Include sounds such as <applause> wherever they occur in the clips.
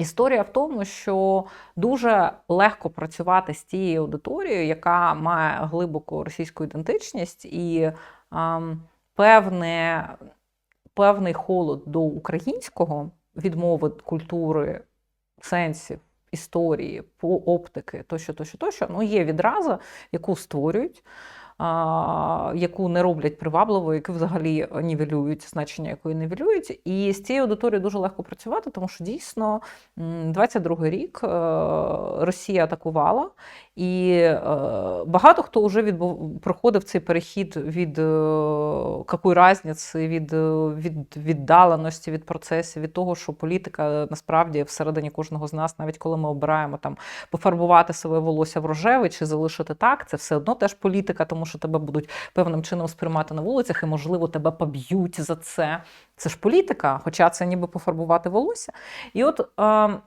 Історія в тому, що дуже легко працювати з тією аудиторією, яка має глибоку російську ідентичність і ем, певне, певний холод до українського, відмови культури, сенсів, історії, по оптики, тощо, тощо, тощо, ну є відразу, яку створюють. Яку не роблять привабливо, яку взагалі нівелюють, значення якої нівелюють. І з цією аудиторією дуже легко працювати, тому що дійсно м, 22-й рік е, Росія атакувала, і е, багато хто вже відбув, проходив цей перехід від е, якої разниці, від, е, від віддаленості від процесів, від того, що політика насправді всередині кожного з нас, навіть коли ми обираємо там пофарбувати своє волосся в рожевий чи залишити так, це все одно теж політика, тому що тебе будуть певним чином сприймати на вулицях, і можливо тебе поб'ють за це. Це ж політика, хоча це ніби пофарбувати волосся. І от е,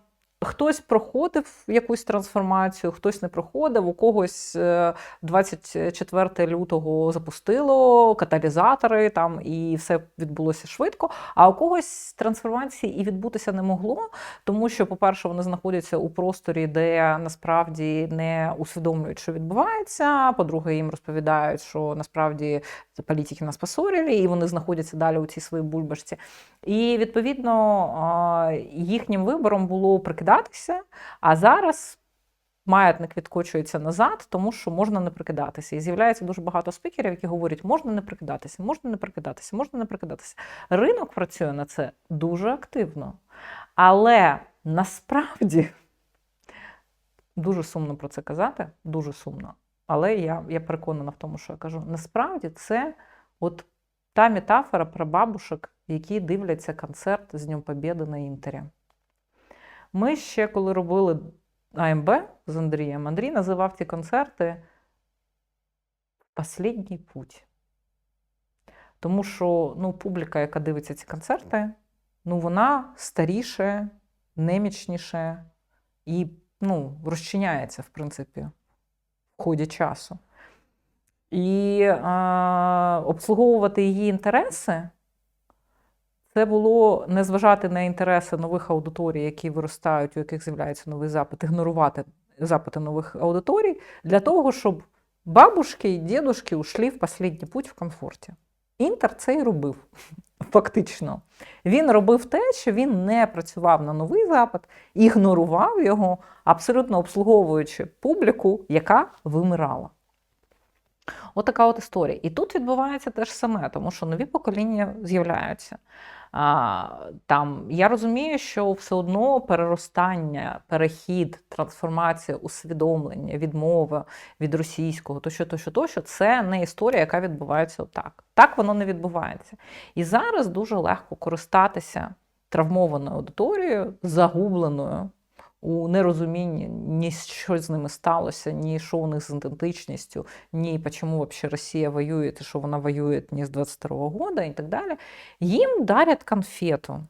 хтось проходив якусь трансформацію, хтось не проходив, у когось е, 24 лютого запустило каталізатори там, і все відбулося швидко. А у когось трансформації і відбутися не могло, тому що, по-перше, вони знаходяться у просторі, де насправді не усвідомлюють, що відбувається. По-друге, їм розповідають, що насправді політики нас посорили, і вони знаходяться далі у цій своїй бульбашці. І відповідно їхнім вибором було прикидатися. А зараз маятник відкочується назад, тому що можна не прикидатися. І з'являється дуже багато спікерів, які говорять, можна не прикидатися, можна не прикидатися, можна не прикидатися. Ринок працює на це дуже активно. Але насправді <laughs> дуже сумно про це казати, дуже сумно. Але я, я переконана в тому, що я кажу. Насправді це от та метафора про бабушек, які дивляться концерт з Днем Побєди на Інтері. Ми ще коли робили АМБ з Андрієм, Андрій називав ці концерти Последній путь. Тому що ну, публіка, яка дивиться ці концерти, ну, вона старіше, немічніше і ну, розчиняється, в принципі, в ході часу. І е, обслуговувати її інтереси це було не зважати на інтереси нових аудиторій, які виростають, у яких з'являється новий запит, ігнорувати запити нових аудиторій, для того, щоб бабушки і дідушки ушли в останній путь в комфорті. Інтер це і робив. <laughs> Фактично, він робив те, що він не працював на новий запит, ігнорував його, абсолютно обслуговуючи публіку, яка вимирала. Отака от історія. І тут відбувається те ж саме, тому що нові покоління з'являються. А, там, Я розумію, що все одно переростання, перехід, трансформація, усвідомлення, відмова від російського, тощо, тощо, тощо, це не історія, яка відбувається отак. Так воно не відбувається. І зараз дуже легко користатися травмованою аудиторією, загубленою у нерозумінні, ні що з ними сталося, ні що у них з ідентичністю, ні чому взагалі Росія воює, і що вона воює не з 22-го года і так далі, їм дарять конфету.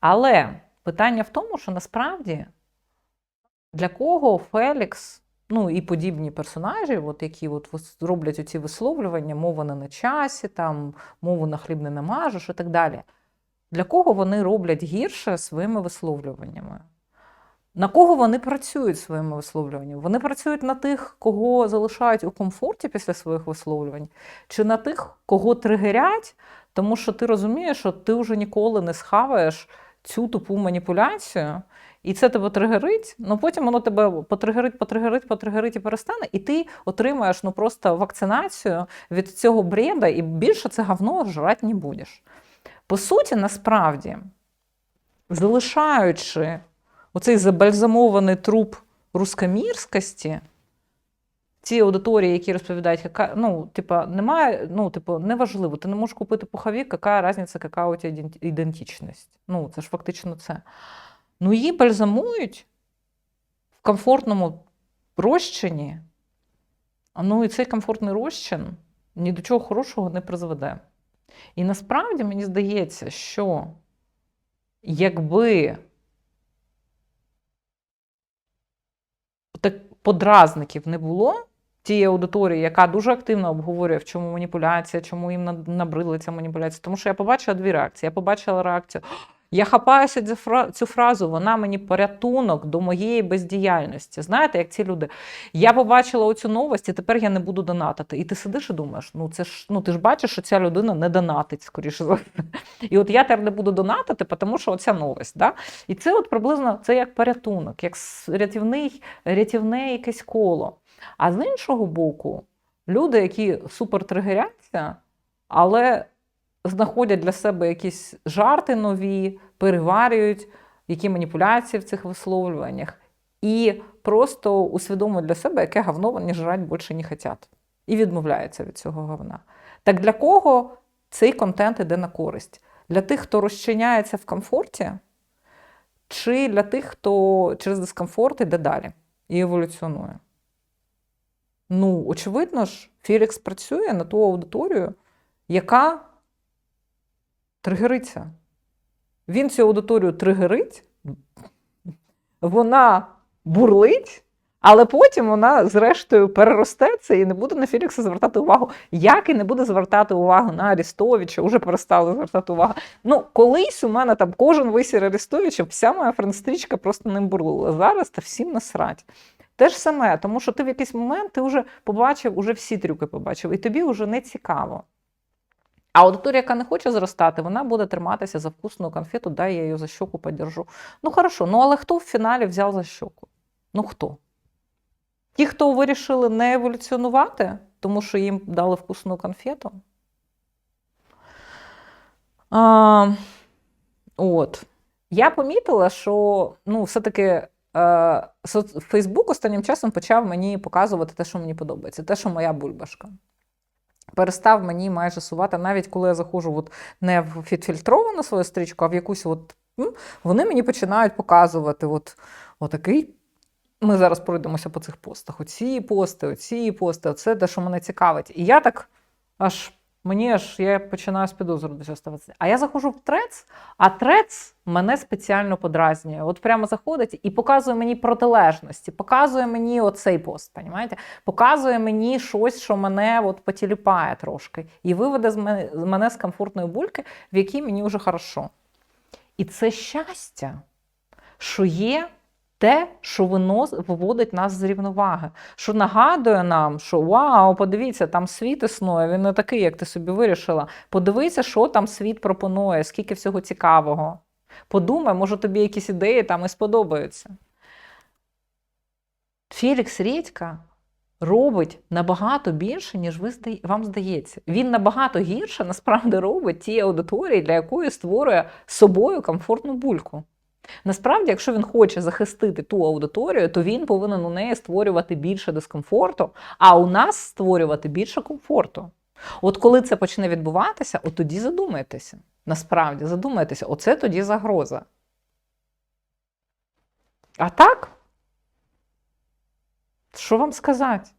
Але питання в тому, що насправді для кого Фелікс, ну і подібні персонажі, от які от роблять оці висловлювання, мова не на часі, там, мову на хліб не намажеш і так далі. Для кого вони роблять гірше своїми висловлюваннями? На кого вони працюють своїми висловлюваннями? Вони працюють на тих, кого залишають у комфорті після своїх висловлювань, чи на тих, кого тригерять, тому що ти розумієш, що ти вже ніколи не схаваєш цю тупу маніпуляцію, і це тебе тригерить, ну потім воно тебе потригерить, потригерить, потригерить і перестане, і ти отримаєш ну просто вакцинацію від цього бреда, і більше це говно жрати не будеш. По суті, насправді, залишаючи оцей забальзамований труп рускомірськості, ці аудиторії, які розповідають, яка, ну, типа, немає, ну, типу, неважливо, ти не можеш купити пуховик, яка різниця, яка у тебе ідентичність. Ну, це ж фактично це. Ну, її бальзамують в комфортному розчині. Ну, і цей комфортний розчин ні до чого хорошого не призведе. І насправді мені здається, що якби подразників не було тієї аудиторії, яка дуже активно обговорює, в чому маніпуляція, чому їм набридла ця маніпуляція. Тому що я побачила дві реакції. Я побачила реакцію. Я хапаюся цю фразу, вона мені порятунок до моєї бездіяльності. Знаєте, як ці люди. Я побачила оцю новость, і тепер я не буду донатити. І ти сидиш і думаєш, ну це ж ну ти ж бачиш, що ця людина не донатить, скоріше за. І от я тепер не буду донатити, тому що оця новость. Да? І це от приблизно це як порятунок, як рятівний, рятівне якесь коло. А з іншого боку, люди, які супер тригеряться, але знаходять для себе якісь жарти нові, переварюють, які маніпуляції в цих висловлюваннях, і просто усвідомують для себе, яке говно вони жрать більше не хочуть. І відмовляються від цього говна. Так для кого цей контент іде на користь? Для тих, хто розчиняється в комфорті, чи для тих, хто через дискомфорт іде далі і еволюціонує? Ну, очевидно ж, Філікс працює на ту аудиторію, яка тригериться. Він цю аудиторію тригерить, вона бурлить, але потім вона, зрештою, переросте це і не буде на Філікса звертати увагу, як і не буде звертати увагу на Арістовича, вже перестали звертати увагу. Ну, колись у мене там кожен висір Арістовича, вся моя френдстрічка просто ним бурлила. Зараз та всім насрать. Те ж саме, тому що ти в якийсь момент ти вже побачив, уже всі трюки побачив, і тобі вже не цікаво. А аудиторія, яка не хоче зростати, вона буде триматися за вкусну конфету, дай я її за щоку подержу. Ну хорошо, ну але хто в фіналі взяв за щоку? Ну хто? Ті, хто вирішили не еволюціонувати, тому що їм дали вкусну конфету. А, от. Я помітила, що ну, все-таки е, Фейсбук останнім часом почав мені показувати те, що мені подобається, те, що моя бульбашка. Перестав мені майже сувати, навіть коли я заходжу от не в фільтровану свою стрічку, а в якусь от. Вони мені починають показувати от, отакий. Ми зараз пройдемося по цих постах. Оці пости, оці пости, оце те, що мене цікавить. І я так аж мені аж я починаю з підозрою до цього ставитися. А я заходжу в трец, а трец мене спеціально подразнює. От прямо заходить і показує мені протилежності, показує мені оцей пост, понімаєте? Показує мені щось, що мене от потіліпає трошки, і виведе з мене, з мене з комфортної бульки, в якій мені вже хорошо. І це щастя, що є те, що винос, виводить нас з рівноваги, що нагадує нам, що вау, подивіться, там світ існує, він не такий, як ти собі вирішила. Подивися, що там світ пропонує, скільки всього цікавого. Подумай, може тобі якісь ідеї там і сподобаються. Фелікс Редька робить набагато більше, ніж ви вам здається. Він набагато гірше насправді робить ті аудиторії, для якої створює собою комфортну бульку. Насправді, якщо він хоче захистити ту аудиторію, то він повинен у неї створювати більше дискомфорту, а у нас створювати більше комфорту. От коли це почне відбуватися, от тоді задумайтеся. Насправді, задумайтеся, оце тоді загроза. А так, що вам сказати?